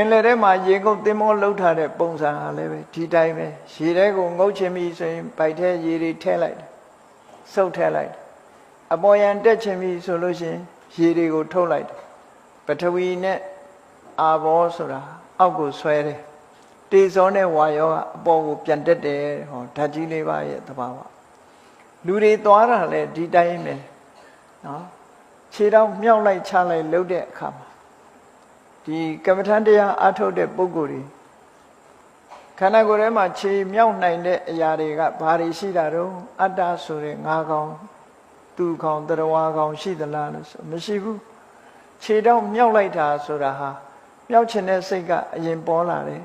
င်လယ်ထဲမှာရေငုပ်သင်္ဘောလှုပ်ထားတဲ့ပုံစံဟာလည်းပဲဒီတိုင်းပဲရေထဲကိုငုပ်ချင်ပြီဆိုရင်ဗိုက်ထဲရေတွေထည့်လိုက်တယ်စုပ်ထည့်လိုက်တယ်အပေါ်ယံတက်ချင်ပြီဆိုလို့ရှိရင်ရေတွေကိုထုတ်လိုက်တယ်ပထဝီနဲ့အာဘောဆိုတာအောက်ကိုဆွဲတယ်တေဇောနဲ့ဝါယောကအပေါ်ကိုပြန်တက်တယ်ဟောဓာတ်ကြီးလေးပါရဲ့သဘာဝလူတွေသွားတာလည်းဒီတိုင်းပဲနော်ခြေတော့မြောက်လိုက်ချလိုက်လှုပ်တဲ့အခါမှာ ဒီကမ္မထန်တရားအထုတ်တဲ့ပုဂ္ဂိုလ်တွေခန္ဓာကိုယ်ထဲမှာခြေမြောက်နိုင်တဲ့အရာတွေကဘာတွေရှိတာတော့အတ္တဆိုတဲ့ငါးကောင်သူကောင်တရဝါကောင်ရှိသလားလို့ဆိုမရှိဘူးခြေတော့မြောက်လိုက်တာဆိုတာဟာမြောက်ချင်တဲ့စိတ်ကအရင်ပေါ်လာတယ်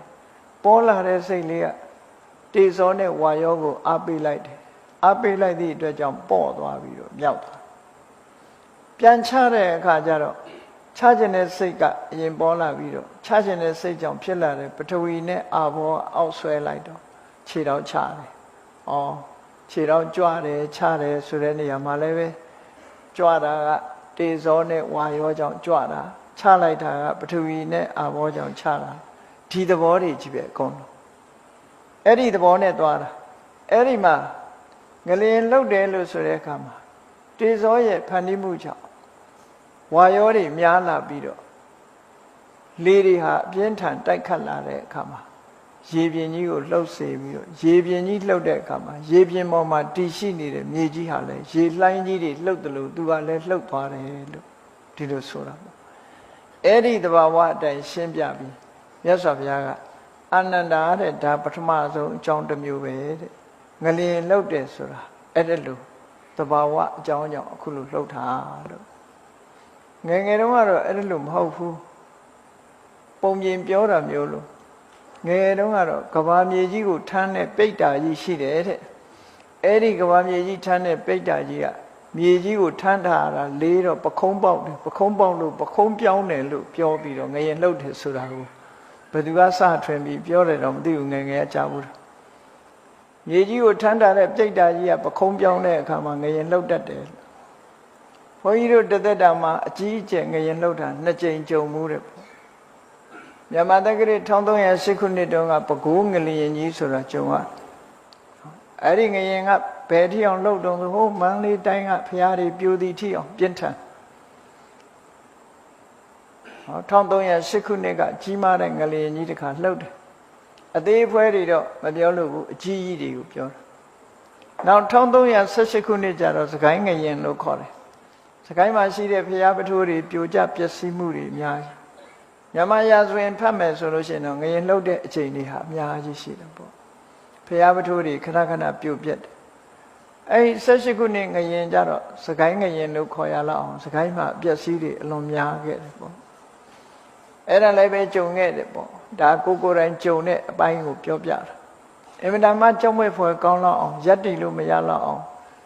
ပေါ်လာတဲ့စိတ်လေးကတေဇောနဲ့ဝါယောကိုအားပေးလိုက်တယ်အားပေးလိုက်သည့်အတွက်ကြောင့်ပေါ့သွားပြီးတော့မြောက်သွားပြန်ချတဲ့အခါကျတော့ ချခြင်းတဲ့စိတ်ကအရင်ပေါ်လာပြီးတော့ချခြင်းတဲ့စိတ်ကြောင့်ဖြစ်လာတဲ့ပထဝီနဲ့အာဘောအောက်ဆွဲလိုက်တော့ခြေတော့ချတယ်။အော်ခြေတော့ကြွတယ်ချတယ်ဆိုတဲ့နေရာမှာလည်းပဲကြွတာကတေဇောနဲ့ဝါယောကြောင့်ကြွတာချလိုက်တာကပထဝီနဲ့အာဘောကြောင့်ချတာဒီသဘောတွေကြီးပဲအကုန်လုံးအဲ့ဒီသဘောနဲ့သွားတာအဲ့ဒီမှာငလျင်လှုပ်တယ်လို့ဆိုတဲ့အခါမှာတေဇောရဲ့ဖန်တီးမှုကြောင့် ဝါယောတွေများလာပြီးတော့လေတွေဟာအပြင်းထန်တိုက်ခတ်လာတဲ့အခါမှာရေပြင်ကြီးကိုလှုပ်စေပြီးတော့ရေပြင်ကြီးလှုပ်တဲ့အခါမှာရေပြင်ပေါ်မှာတည်ရှိနေတဲ့မြေကြီးဟာလည်းရေလှိုင်းကြီးတွေလှုပ်တယ်လို့သူကလည်းလှုပ်သွားတယ်လို့ဒီလိုဆိုတာပေါ့အဲ့ဒီသဘာဝအတိုင်းရှင်းပြပြီးမြတ်စွာဘုရားကအာနန္ဒာတဲ့ဒါပထမဆုံးအကြောင်းတစ်မျိုးပဲတဲ့ငလျင်လှုပ်တယ်ဆိုတာအဲ့ဒါလို့သဘာဝအကြောင်းကြောင့်အခုလိုလှုပ်တာလို့ ငယ်ငယ်တုန်းကတော့အဲ့ဒါလို့မဟုတ်ဘူးပုံပြင်ပြောတာမျိုးလို့ငယ်ငယ်တုန်းကတော့ကဘာမြေကြီးကိုထမ်းတဲ့ပိတ်တာကြီးရှိတယ်တဲ့အဲ့ဒီကဘာမြေကြီးထမ်းတဲ့ပိတ်တာကြီးကမြေကြီးကိုထမ်းထားတာလေးတော့ပခုံးပေါက်တယ်ပခုံးပေါက်လို့ပခုံးပြောင်းတယ်လို့ပြောပြီးတော့ငရင်လှုပ်တယ်ဆိုတာကိုဘယ်သူကစထွင်ပြီးပြောတယ်တော့မသိဘူးငယ်ငယ်ကကြားဘူးမြေကြီးကိုထမ်းထားတဲ့ပြိတ္တာကြီးကပခုံးပြောင်းတဲ့အခါမှာငရင်လှုပ်တတ်တယ် ဘုန်းကြီးတို့တသက်တာမှာအကြီးအကျယ်ငရင်လှုပ်တာနှစ်ကြိမ်ကြုံမှုတဲ့ပေါ့မြန်မာတက္ကရာ1308ခုနှစ်တုန်းကပကိုးငလျင်ကြီးဆိုတာကြုံရအဲ့ဒီငရင်ကဘယ်ထိအောင်လှုပ်တုံးဆိုဟိုမန္တလေးတိုင်းကဖျားတွေပြိုသည်ထိအောင်ပြင်းထန်ဟော1308ခုနှစ်ကကြီးမားတဲ့ငလျင်ကြီးတစ်ခါလှုပ်တယ်အသေးဖွဲတွေတော့မပြောလို့ဘူးအကြီးကြီးတွေကိုပြောတာနောက်1318ခုနှစ်ကျတော့စကိုင်းငရင်လို့ခေါ်တယ် စကိုင်းမှာရှိတဲ့ဖျားပထိုးတွေပြိုကျပျက်စီးမှုတွေအများကြီးမြန်မာရာဇဝင်ဖတ်မယ်ဆိုလို့ရှိရင်တော့ငရင်လှုပ်တဲ့အချိန်တွေဟာအများကြီးရှိတယ်ပေါ့ဖျားပထိုးတွေခဏခဏပြိုပြက်တယ်အဲ့18ခုနှစ်ငရင်ကြတော့စကိုင်းငရင်လို့ခေါ်ရလောက်အောင်စကိုင်းမှာပျက်စီးတွေအလွန်များခဲ့တယ်ပေါ့အဲ့ဒါလည်းပဲကြုံခဲ့တယ်ပေါ့ဒါကိုကိုယ်တိုင်ကြုံတဲ့အပိုင်းကိုပြောပြတာအင်မတန်မှကြောက်မွေ့ဖွယ်ကောင်းလောက်အောင်ရက်တိလို့မရလောက်အောင်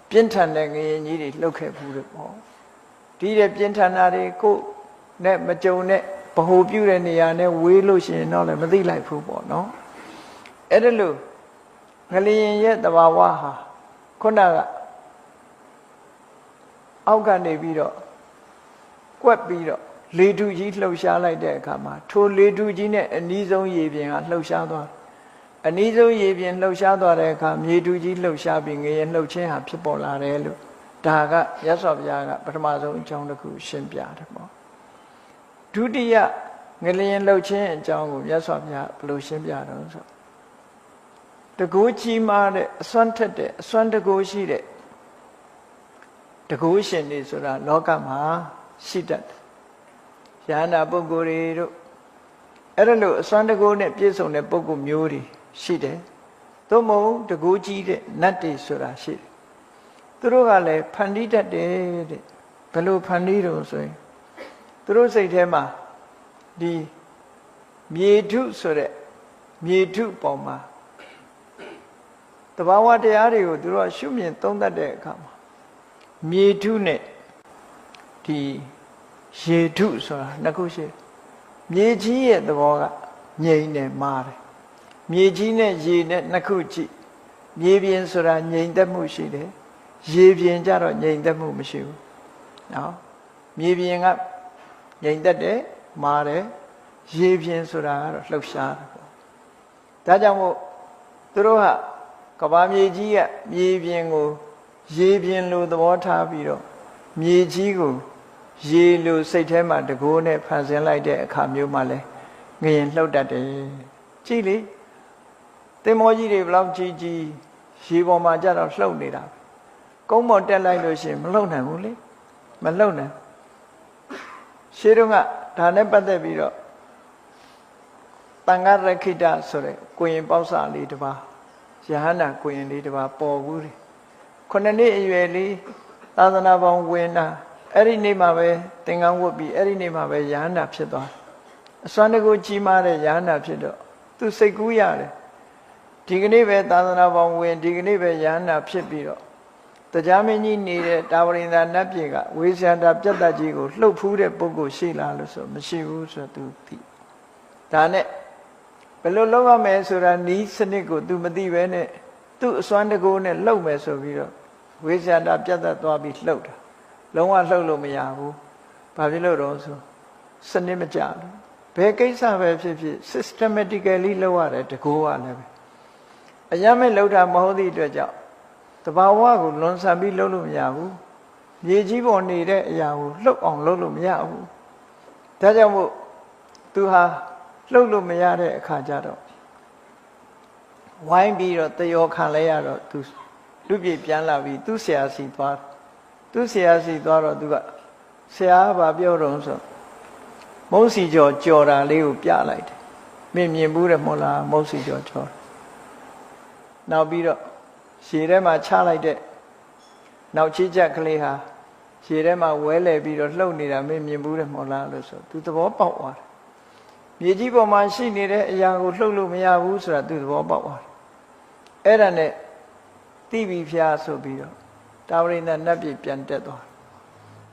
ပြင်းထန်တဲ့ငရင်ကြီးတွေလှုပ်ခဲ့ဘူးတယ်ပေါ့ ဒီတဲ့ပြင်းထန်တာတွေကိုနဲ့မကြုံတဲ့ဗဟိုပြုတဲ့နေရာနဲ့ဝေးလို့ရှိရင်တော့လည်းမသိလိုက်ဘူးပေါ့နော်အဲ့ဒါလို့ငလျင်ရဲ့တဘာဝဟာခုနကအောက်ကနေပြီးတော့ကွက်ပြီးတော့လေထုကြီးလှုပ်ရှားလိုက်တဲ့အခါမှာထိုလေထုကြီးနဲ့အနီးဆုံးရေပြင်ကလှုပ်ရှားသွားအနီးဆုံးရေပြင်လှုပ်ရှားသွားတဲ့အခါမြေထုကြီးလှုပ်ရှားပြီးငရေလှုပ်ခြင်းဟာဖြစ်ပေါ်လာတယ်လို့ ဒါကရသော်ဘုရားကပထမဆုံးအကြောင်းတစ်ခုရှင်းပြတယ်ပေါ့ဒုတိယငလျင်လှုပ်ခြင်းအကြောင်းကိုမြတ်စွာဘုရားဘယ်လိုရှင်းပြတော့ဆိုတကူကြီးမားတဲ့အစွမ်းထက်တဲ့အစွမ်းတကူရှိတဲ့တကူရှင်တွေဆိုတာလောကမှာရှိတတ်တယ်။ယန္တာပုဂ္ဂိုလ်တွေတို့အဲ့ဒါလို့အစွမ်းတကူနဲ့ပြည့်စုံတဲ့ပုဂ္ဂိုလ်မျိုးတွေရှိတယ်။သို့မဟုတ်တကူကြီးတဲ့နတ်တွေဆိုတာရှိတယ်။ သူတို့ကလည်းဖန်တီးတတ်တယ်တဲ့။ဘယ်လိုဖန်တီးတော့ဆိုရင်သူတို့စိတ်ထဲမှာဒီမြေထုဆိုတဲ့မြေထုပေါ်မှာတဘာဝတရားတွေကိုသူတို့ကရှုမြင်သုံးသပ်တဲ့အခါမှာမြေထုနဲ့ဒီရေထုဆိုတာနှစ်ခုရှိမြေကြီးရဲ့သဘောကငြိမ်နေမာတယ်မြေကြီးနဲ့ရေနဲ့နှစ်ခုကြည့်မြေပြင်ဆိုတာငြိမ်သက်မှုရှိတယ် ရေပြင်ကြတော့ငြိမ်သက်မှုမရှိဘူးနော်မြေပြင်ကငြိမ်သက်တယ်မာတယ်ရေပြင်ဆိုတာကတော့လှုပ်ရှားတာပေါ့ဒါကြောင့်မို့သူတို့ကကဘာမြေကြီးကမြေပြင်ကိုရေပြင်လိုသဘောထားပြီးတော့မြေကြီးကိုရေလိုစိတ်ထဲမှာတကိုးနဲ့ဖန်ဆင်းလိုက်တဲ့အခါမျိုးမှလဲငရင်လှုပ်တတ်တယ်ကြည့်လေတင်မောကြီးတွေဘလောက်ကြီးကြီးရေပေါ်မှာကြတော့လှုပ်နေတာ ကုန်းပေါ်တက်လိုက်လို့ရှိရင်မလှုပ်နိုင်ဘူးလေမလှုပ်နိုင်ရှင်းတော့ကဒါနဲ့ပတ်သက်ပြီးတော့တန်ဃာရခိတဆိုတဲ့ကိုရင်ပေါက်စာလေးတစ်ပါးယဟန္တာကိုရင်လေးတစ်ပါးပေါ်ဘူးတယ်ခုနှစ်နှစ်အရွယ်လေးသာသနာပေါင်းဝင်တာအဲ့ဒီနေ့မှာပဲသင်္ကန်းဝတ်ပြီးအဲ့ဒီနေ့မှာပဲယဟန္တာဖြစ်သွားအစွမ်းတကူကြီးမားတဲ့ယဟန္တာဖြစ်တော့သူစိတ်ကူးရတယ်ဒီကနေ့ပဲသာသနာပေါင်းဝင်ဒီကနေ့ပဲယဟန္တာဖြစ်ပြီးတော့ တရားမင်းကြီးနေတဲ့တာဝရိန္ဒာနတ်ပြည်ကဝေဇန္တာပြတ်တတ်ကြီးကိုလှုပ်ဖူးတဲ့ပုဂ္ဂိုလ်ရှိလားလို့ဆိုမရှိဘူးဆိုတော့သူသိဒါနဲ့ဘယ်လိုလုပ်ရမလဲဆိုတာနီးစနစ်ကို तू မသိပဲနဲ့သူ့အစွမ်းတကူနဲ့လှုပ်မယ်ဆိုပြီးတော့ဝေဇန္တာပြတ်တတ်သွားပြီးလှုပ်တာလုံးဝလှုပ်လို့မရဘူးဘာဖြစ်လို့တော့ဆိုစနစ်မကြဘူးဘယ်ကိစ္စပဲဖြစ်ဖြစ် systematically လုပ်ရတယ်တကူကလည်းပဲအရမဲ့လှုပ်တာမဟုတ်သည့်အတွက်ကြောင့် တဘာဝကိုလွန်ဆန်ပြီးလှုပ်လို့မရဘူးမြေကြီးပေါ်နေတဲ့အရာကိုလှုပ်အောင်လှုပ်လို့မရဘူးဒါကြောင့်မို့သူဟာလှုပ်လို့မရတဲ့အခါကျတော့ဝိုင်းပြီးတော့တယောခံလဲရတော့သူလူပြေပြန်လာပြီးသူ့ဆရာစီသွားသူ့ဆရာစီသွားတော့သူကဆရာကဘာပြောတော့ဆိုမုတ်စီကျော်ကြော်တာလေးကိုပြလိုက်တယ်မြင်မြင်ဘူးတယ်မဟုတ်လားမုတ်စီကျော်ကြော်နောက်ပြီးတော့ ရေထဲမှာချလိုက်တဲ့နောက်ချီချက်ကလေးဟာရေထဲမှာဝဲလဲပြီးတော့လှုပ်နေတာမင်းမြင်ဘူးတယ်မဟုတ်လားလို့ဆိုသူသဘောပေါက်သွားတယ်မြေကြီးပေါ်မှာရှိနေတဲ့အရာကိုလှုပ်လို့မရဘူးဆိုတာသူသဘောပေါက်သွားတယ်အဲ့ဒါနဲ့တိပြီဖျားဆိုပြီးတော့တာဝရိန္ဒနတ်ပြည်ပြန်တက်သွား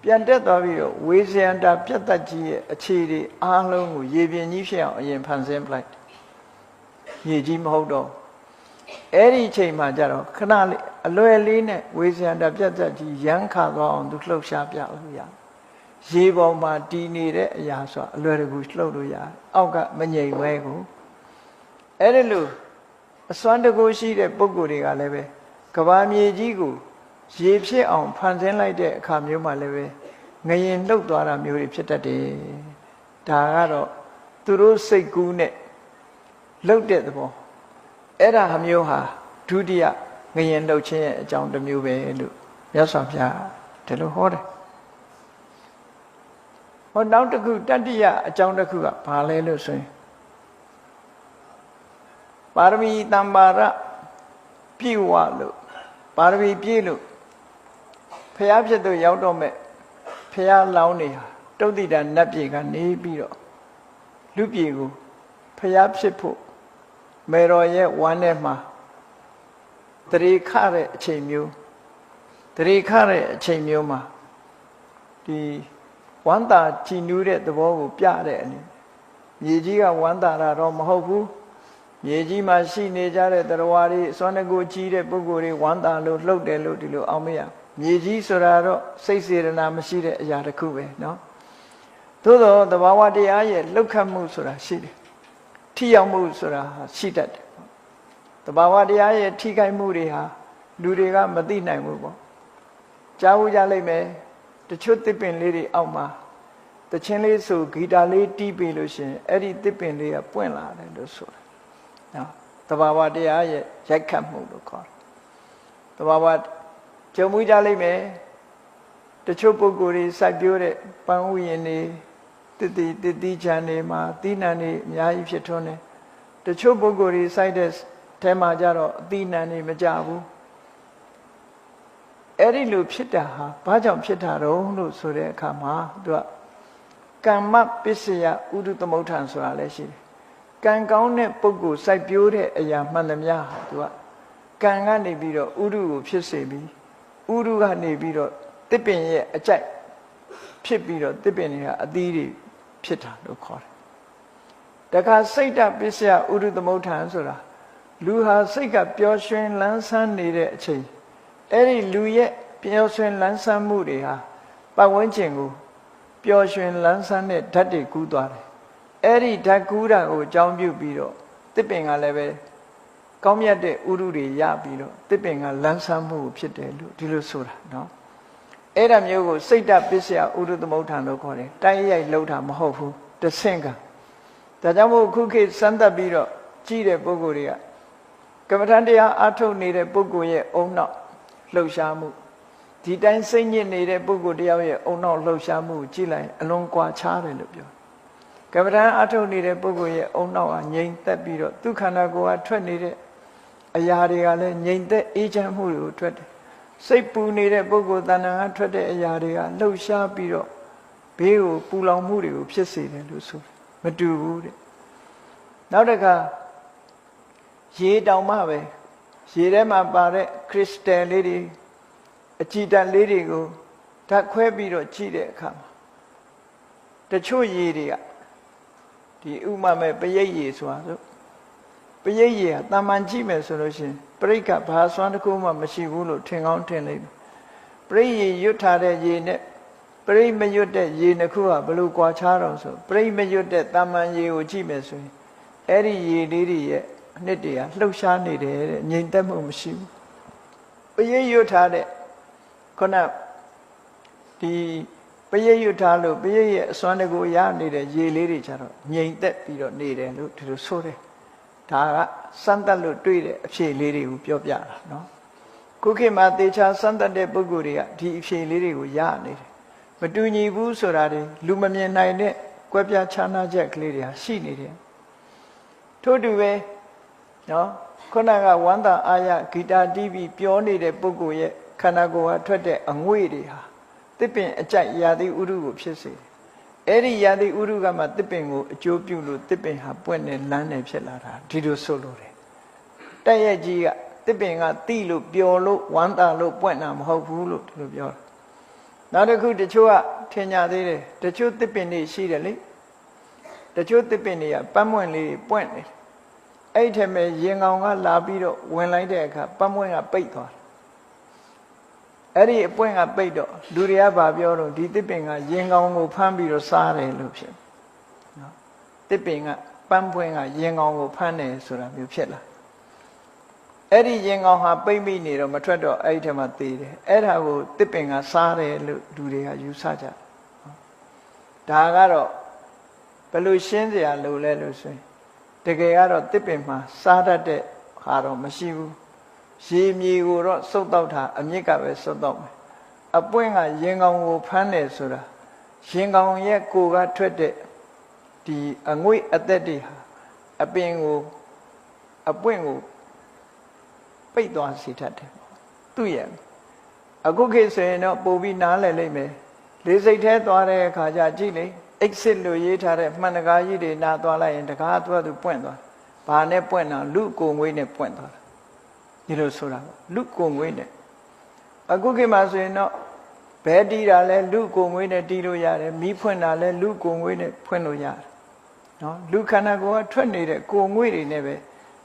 ပြန်တက်သွားပြီးတော့ဝေဇယန္တာပြတ်သက်ကြီးရဲ့အခြေတွေအားလုံးကိုရေပြင်ကြီးဖြစ်အောင်အရင်ဖန်ဆင်းပလိုက်မြေကြီးမဟုတ်တော့ အဲ့ဒီအချိန်မှာကျတော့ခဏလေးအလွယ်လေးနဲ့ဝေဇယန္တာပြတ်သက်ကြီးရမ်းခါသွားအောင်သူလှုပ်ရှားပြလို့ရတယ်ရေပေါ်မှာတည်နေတဲ့အရာဆိုတာအလွယ်တကူလှုပ်လို့ရတယ်အောက်ကမငြိမ်ဝဲကိုအဲ့ဒီလိုအစွမ်းတကူရှိတဲ့ပုံကိုယ်တွေကလည်းပဲကဘာမြေကြီးကိုရေဖြစ်အောင်ဖန်ဆင်းလိုက်တဲ့အခါမျိုးမှလည်းပဲငရင်လှုပ်သွားတာမျိုးတွေဖြစ်တတ်တယ်ဒါကတော့သူတို့စိတ်ကူးနဲ့လှုပ်တဲ့သဘော အဲ့ဒါမျိုးဟာဒုတိယငရင်လှုပ်ခြင်းရဲ့အကြောင်းတစ်မျိုးပဲလို့မြတ်စွာဘုရားဒီလိုဟောတယ်ဟောနောက်တစ်ခုတတိယအကြောင်းတစ်ခုကဘာလဲလို့ဆိုရင်ပါရမီတမ္ပါရပြည့်ဝလို့ပါရမီပြည့်လို့ဖះဖြစ်သူရောက်တော့မဲ့ဖះလောင်းနေဟာတုတ်တိတာနတ်ပြေကနေပြီးတော့လူပြေကိုဖះဖြစ်ဖို့ မေတော်ရဲ့ဝမ်းထဲမှာတရေခတဲ့အချိန်မျိုးတရေခတဲ့အချိန်မျိုးမှာဒီဝမ်းသာကြည်နူးတဲ့သဘောကိုပြတဲ့အနေမြေကြီးကဝမ်းသာတာတော့မဟုတ်ဘူးမြေကြီးမှာရှိနေကြတဲ့တရားဝါတွေစွမ်းတကူကြီးတဲ့ပုဂ္ဂိုလ်တွေဝမ်းသာလို့လှုပ်တယ်လို့ဒီလိုအောင်မရမြေကြီးဆိုတာတော့စိတ်စေရနာမရှိတဲ့အရာတစ်ခုပဲเนาะသို့တော့သဘာဝတရားရဲ့လှုပ်ခတ်မှုဆိုတာရှိတယ် ထိရောက်မှုဆိုတာရှိတတ်တယ်တဘာဝတရားရဲ့ထိခိုက်မှုတွေဟာလူတွေကမသိနိုင်ဘူးပေါ့ကြားဘူးကြလိမ့်မယ်တချို့တစ်ပင်လေးတွေအောက်မှာတချင်းလေးဆိုဂီတာလေးတီးပေးလို့ရှင်အဲ့ဒီတစ်ပင်လေးကပွင့်လာတယ်လို့ဆိုတာနော်တဘာဝတရားရဲ့ရိုက်ခတ်မှုလို့ခေါ်တယ်တဘာဝကြုံမှုကြလိမ့်မယ်တချို့ပုဂ္ဂိုလ်တွေစိုက်ပျိုးတဲ့ပန်းဥယျာဉ်တွေ တတိတတိချမ်းတွေမှာသီးနှံတွေအများကြီးဖြစ်ထွန်းတယ်တချို့ပုဂ္ဂိုလ်တွေစိုက်တဲ့ထဲမှာကြတော့အသီးနှံတွေမကြဘူးအဲ့ဒီလိုဖြစ်တာဟာဘာကြောင့်ဖြစ်တာတော့လို့ဆိုတဲ့အခါမှာသူကကမ္မပစ္စယဥဒုသမုဋ္ဌံဆိုတာလည်းရှိတယ်ကံကောင်းတဲ့ပုဂ္ဂိုလ်စိုက်ပျိုးတဲ့အရာမှန်သမျှဟာသူကကံကနေပြီးတော့ဥဒုကိုဖြစ်စေပြီးဥဒုကနေပြီးတော့တစ်ပင်ရဲ့အကြိုက်ဖြစ်ပြီးတော့တစ်ပင်တွေကအသီးတွေ ဖြစ်တာလို့ခေါ်တယ်တခါစိတ်တပစ္စယဥဒုသမုဋ္ဌံဆိုတာလူဟာစိတ်ကပျော်ရွှင်လန်းဆန်းနေတဲ့အချိန်အဲ့ဒီလူရဲ့ပျော်ရွှင်လန်းဆန်းမှုတွေဟာပတ်ဝန်းကျင်ကိုပျော်ရွှင်လန်းဆန်းတဲ့ဓာတ်တွေကူးသွားတယ်အဲ့ဒီဓာတ်ကူးတာကိုအကြောင်းပြုပြီးတော့တစ်ပင်ကလည်းပဲကောင်းမြတ်တဲ့ဥရုတွေရပြီးတော့တစ်ပင်ကလန်းဆန်းမှုဖြစ်တယ်လို့ဒီလိုဆိုတာနော် အဲ့ဒါမျိုးကိုစိတ်တပစ္စယဥရုသမုဋ္ဌာန်လို့ခေါ်တယ်တိုက်ရိုက်လှုပ်တာမဟုတ်ဘူးတဆင့်ကဒါကြောင့်မို့ခုခေတ်စမ်းသပ်ပြီးတော့ကြည့်တဲ့ပုဂ္ဂိုလ်တွေကကမ္မထန်တရားအထုတ်နေတဲ့ပုဂ္ဂိုလ်ရဲ့အုံနောက်လှုပ်ရှားမှုဒီတိုင်းစိတ်ညစ်နေတဲ့ပုဂ္ဂိုလ်တယောက်ရဲ့အုံနောက်လှုပ်ရှားမှုကိုကြည့်လိုက်အလွန်ကွာခြားတယ်လို့ပြောကမ္မဋ္ဌာန်းအထုတ်နေတဲ့ပုဂ္ဂိုလ်ရဲ့အုံနောက်ကငြိမ်သက်ပြီးတော့သူခန္ဓာကိုယ်ကထွက်နေတဲ့အရာတွေကလည်းငြိမ်သက်အေးချမ်းမှုတွေကိုထွက်တယ် စိတ်ပူနေတဲ့ပုဂ္ဂိုလ်တဏ္ဍာကထွက်တဲ့အရာတွေကလှုပ်ရှားပြီးတော့ဘေးကိုပူလောင်မှုတွေကိုဖြစ်စေတယ်လို့ဆိုတယ်မတူဘူးတဲ့နောက်တစ်ခါရေတောင်မှပဲရေထဲမှာပါတဲ့ခရစ်စတယ်လေးတွေအကြည်တန်လေးတွေကိုဓာတ်ခွဲပြီးတော့ကြည့်တဲ့အခါမှာတချို့ရေတွေကဒီဥမမဲ့ပရိတ်ရေဆိုတာဆိုပရိတ်ရေကတာမန်ကြည့်မယ်ဆိုလို့ရှိရင် ပရိတ်ကဘာစွမ်းတစ်ခုမှမရှိဘူးလို့ထင်ကောင်းထင်လိမ့်မယ်ပရိတ်ရေရွတ်ထားတဲ့ရေနဲ့ပရိတ်မရွတ်တဲ့ရေနှစ်ခုကဘယ်လိုကွာခြားတော့ဆိုပရိတ်မရွတ်တဲ့တာမန်ရေကိုကြည့်မယ်ဆိုရင်အဲ့ဒီရေလေးတွေရဲ့အနှစ်တွေကလှုပ်ရှားနေတယ်တဲ့ငြိမ်သက်မှုမရှိဘူးပရိတ်ရွတ်ထားတဲ့ခုနဒီပရိတ်ရွတ်ထားလို့ပရိတ်ရဲ့အစွမ်းတကူရနေတဲ့ရေလေးတွေကြတော့ငြိမ်သက်ပြီးတော့နေတယ်လို့ဒီလိုဆိုတယ် ဒါကစမ်းသက်လို့တွေ့တဲ့အဖြေလေးတွေကိုပြောပြတာနော်ခုခေတ်မှာတေချာစမ်းသက်တဲ့ပုဂ္ဂိုလ်တွေကဒီအဖြေလေးတွေကိုရနေတယ်မတူညီဘူးဆိုတာတွေလူမမြင်နိုင်တဲ့ကွဲပြားခြားနားချက်ကလေးတွေဟာရှိနေတယ်ထို့တူပဲနော်ခုနကဝန္တာအာယဂီတာတီးပြီးပြောနေတဲ့ပုဂ္ဂိုလ်ရဲ့ခန္ဓာကိုယ်ဟာထွက်တဲ့အငွေ့တွေဟာတစ်ပင်အကြိုက်ရာသီဥတုကိုဖြစ်စေတယ် အဲ့ဒီရာသီဥတုကမှတစ်ပင်ကိုအကျိုးပြုလို့တစ်ပင်ဟာပွင့်နေလန်းနေဖြစ်လာတာဒီလိုဆိုလို့တယ်တက်ရဲ့ကြီးကတစ်ပင်ကတိလို့ပျော်လို့ဝမ်းသာလို့ပွင့်တာမဟုတ်ဘူးလို့ဒီလိုပြောတာနောက်တစ်ခုတချို့ကထင်ကြသေးတယ်တချို့တစ်ပင်တွေရှိတယ်လေတချို့တစ်ပင်တွေကပန်းမွင့်လေးပွင့်နေတယ်အဲ့ထက်မဲ့ရင်ကောင်ကလာပြီးတော့ဝင်လိုက်တဲ့အခါပန်းမွင့်ကပိတ်သွားတယ် အဲ့ဒီအပွင့်ကပိတ်တော့လူတွေကဗာပြောတော့ဒီတစ်ပင်ကရင်ကောင်ကိုဖမ်းပြီးတော့စားတယ်လို့ဖြစ်နော်တစ်ပင်ကပန်းပွင့်ကရင်ကောင်ကိုဖမ်းတယ်ဆိုတာမျိုးဖြစ်လာအဲ့ဒီရင်ကောင်ဟာပိတ်မိနေတော့မထွက်တော့အဲ့ဒီထဲမှာသေတယ်အဲ့ဒါကိုတစ်ပင်ကစားတယ်လို့လူတွေကယူဆကြတယ်ဒါကတော့ဘယ်လိုရှင်းစရာလိုလဲလို့ဆိုရင်တကယ်ကတော့တစ်ပင်မှာစားတတ်တဲ့ဟာတော့မရှိဘူး ရေမြေကိုတော့စုပ်တော့တာအမြစ်ကပဲစုပ်တော့မယ်အပွင့်ကရင်ကောင်ကိုဖမ်းတယ်ဆိုတာရင်ကောင်ရဲ့ကိုကထွက်တဲ့ဒီအငွေ့အသက်တွေဟာအပင်ကိုအပွင့်ကိုပိတ်သွားစေတတ်တယ်သူ့ရဲ့အခုခေတ်ဆိုရင်တော့ပို့ပြီးနားလည်လိမ့်မယ်လေးစိတ်ထဲသွားတဲ့အခါကျကြည့်လေ exit လို့ရေးထားတဲ့မှန်တကားကြီးတွေနားသွားလိုက်ရင်တကားသူကသူပွင့်သွားဘာနဲ့ပွင့်တာလူကိုငွေနဲ့ပွင့်သွားတာ ဒီလိုဆိုတာပေါ့လူကိုငွေနဲ့အခုခေတ်မှာဆိုရင်တော့ဘဲတီးတာလဲလူကိုငွေနဲ့တီးလို့ရတယ်မီးဖွင့်တာလဲလူကိုငွေနဲ့ဖွင့်လို့ရတယ်နော်လူခန္ဓာကိုယ်ကထွက်နေတဲ့ကိုငွေတွေနဲ့ပဲ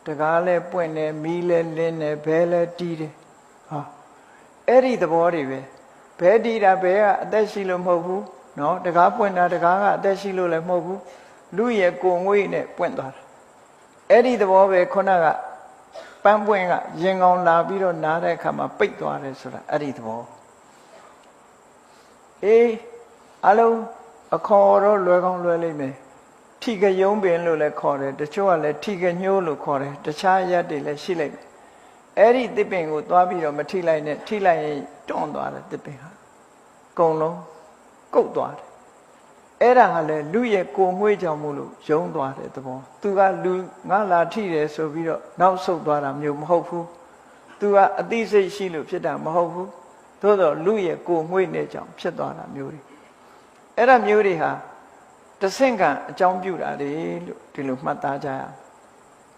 တကားလဲပွင့်တယ်မီးလဲလင်းတယ်ဘဲလဲတီးတယ်ဟာအဲ့ဒီသဘောတွေပဲဘဲတီးတာဘဲကအသက်ရှိလို့မဟုတ်ဘူးနော်တကားပွင့်တာတကားကအသက်ရှိလို့လည်းမဟုတ်ဘူးလူရဲ့ကိုငွေနဲ့ပွင့်သွားတာအဲ့ဒီသဘောပဲခုနက ပန်းပွင့်ကရင်ကောင်လာပြီးတော့နားတဲ့အခါမှာပိတ်သွားတယ်ဆိုတာအဲ့ဒီသဘောအေးအလုံးအခေါ်တော့လွယ်ကောင်းလွယ်လိမ့်မယ်ထိကယုံပင်လို့လည်းခေါ်တယ်တချို့ကလည်းထိကညိုးလို့ခေါ်တယ်တခြားရက်တွေလည်းရှိလိုက်မယ်အဲ့ဒီတစ်ပင်ကိုသွားပြီးတော့မထိလိုက်နဲ့ထိလိုက်ရင်တွန့်သွားတယ်တစ်ပင်ဟာအကုန်လုံးကုတ်သွားတယ် အဲ့ဒါကလည်းလူရဲ့ကိုငွေ့ကြောင့်မို့လို့ယုံသွားတဲ့သဘောသူကလူငါလာထိတယ်ဆိုပြီးတော့နောက်ဆုတ်သွားတာမျိုးမဟုတ်ဘူးသူကအသိစိတ်ရှိလို့ဖြစ်တာမဟုတ်ဘူးသို့တော့လူရဲ့ကိုငွေ့နဲ့ကြောင့်ဖြစ်သွားတာမျိုးတွေအဲ့ဒါမျိုးတွေဟာတဆင့်ကံအကြောင်းပြုတာလေလို့ဒီလိုမှတ်သားကြရအောင်